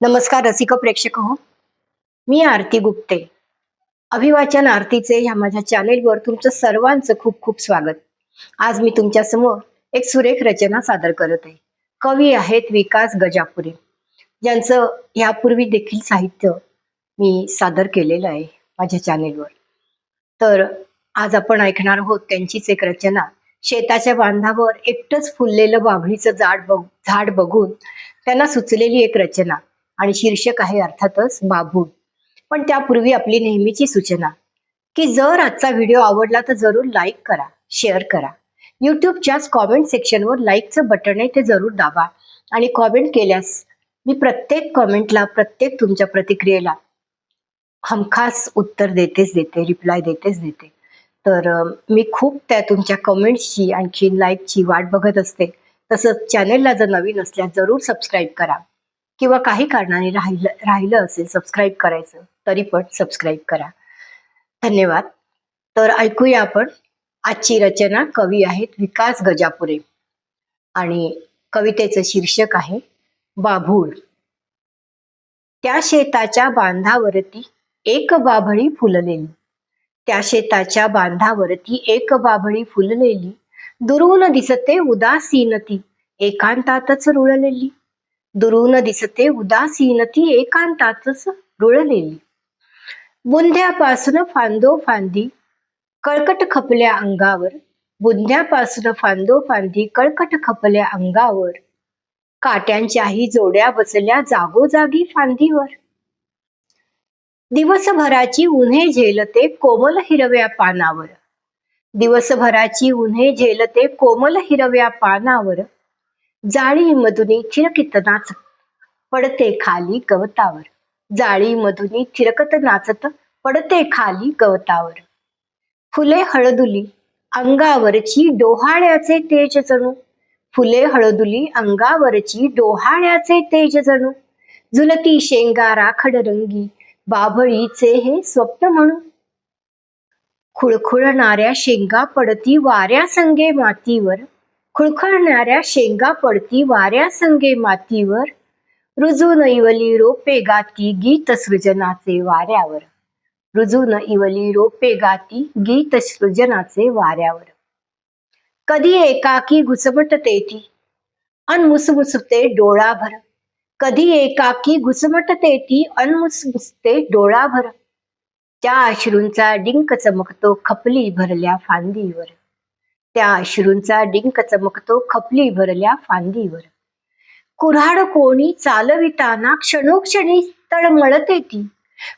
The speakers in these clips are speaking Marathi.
नमस्कार रसिक प्रेक्षक हो. मी आरती गुप्ते. अभिवाचन आरतीचे ह्या माझ्या चॅनेलवर तुमचं सर्वांचं खूप खूप स्वागत. आज मी तुमच्यासमोर एक सुरेख रचना सादर करत आहे. कवी आहेत विकास गजापुरे. ज्यांचं यापूर्वी देखील साहित्य मी सादर केलेलं आहे माझ्या चॅनेलवर. तर आज आपण ऐकणार आहोत त्यांचीच एक रचना. शेताच्या बांधावर एकटंच फुललेलं बाभळीचं झाड बघ झाड बघून त्यांना सुचलेली एक रचना. आणि शीर्षक आहे अर्थातच बाभूळ पण त्यापूर्वी आपली नेहमीची सूचना की जर आजचा व्हिडिओ आवडला तर जरूर लाईक करा शेअर करा. युट्यूबच्याच कॉमेंट सेक्शनवर लाईकचं बटन आहे ते जरूर दाबा. आणि कॉमेंट केल्यास मी प्रत्येक कॉमेंटला प्रत्येक तुमच्या प्रतिक्रियेला हमखास उत्तर देतेच देते रिप्लाय देतेच देते. तर मी खूप त्या तुमच्या कमेंट्सची आणखी लाईकची वाट बघत असते. तसंच चॅनेलला जर नवीन असल्यास जरूर सबस्क्राईब करा. किंवा काही कारणाने राहिलं राहिलं असेल सबस्क्राईब करायचं तरी पण सबस्क्राईब करा. धन्यवाद. तर ऐकूया आपण. आजची रचना कवी आहेत विकास गजापुरे. आणि कवितेचं शीर्षक आहे बाभूळ. त्या शेताच्या बांधावरती एक बाभळी फुललेली. त्या शेताच्या बांधावरती एक बाभळी फुललेली. दुरून दिसते उदासीनती एकांतातच रुळलेली. दुरून दिसते उदासीनती एकांतातच रुळलेली. बुंध्यापासून फांदो फांदी कळकट खपल्या अंगावर. बुंध्यापासून फांदो फांदी कळकट खपल्या अंगावर. काट्यांच्याही जोड्या बसल्या जागोजागी फांदीवर. दिवसभराची उन्हे झेलते कोमल हिरव्या पानावर. दिवसभराची उन्हे झेलते कोमल हिरव्या पानावर. जाळी मधुनी चिरकित नाचत पडते खाली गवतावर. जाळी मधुनी चिरकत नाचत पडते खाली गवतावर. फुले हळदुली अंगावरची डोहाळ्याचे तेज जणू. फुले हळदुली अंगावरची डोहाळ्याचे तेज जणू. झुलती शेंगा राखड रंगी बाभळीचे हे स्वप्न म्हणू. खुळखुळणाऱ्या शेंगा पडती वाऱ्या संगे मातीवर. खुळखळणाऱ्या शेंगा पडती वाऱ्या संगे मातीवर रुजून इवली रोपे गाती गीत सृजनाचे वाऱ्यावर. रुजून इवली रोपे गाती गीत सृजनाचे वाऱ्यावर. कधी एकाकी घुसमटते ती? अनमुसमुसते डोळाभर. कधी एकाकी घुसमटते ती? अनमुसमुसते डोळाभर. त्या अश्रूंचा डिंक चमकतो खपली भरल्या फांदीवर. त्या अश्रूंचा डिंक चमकतो खपली भरल्या फांदीवर. कुऱ्हाड कोणी चालविताना क्षणोक्षणी तळमळते ती.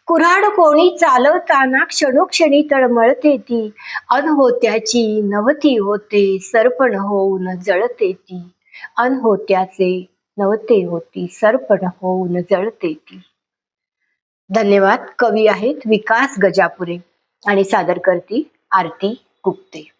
कुऱ्हाड कोणी चालवताना क्षणोक्षणी तळमळते ती. अनहोत्याची नवती होते सरपण होऊन जळते ती. अनहोत्याचे नवते होती सरपण होऊन जळते ती. धन्यवाद. कवी आहेत विकास गजापुरे आणि सादर करती आरती गुप्ते.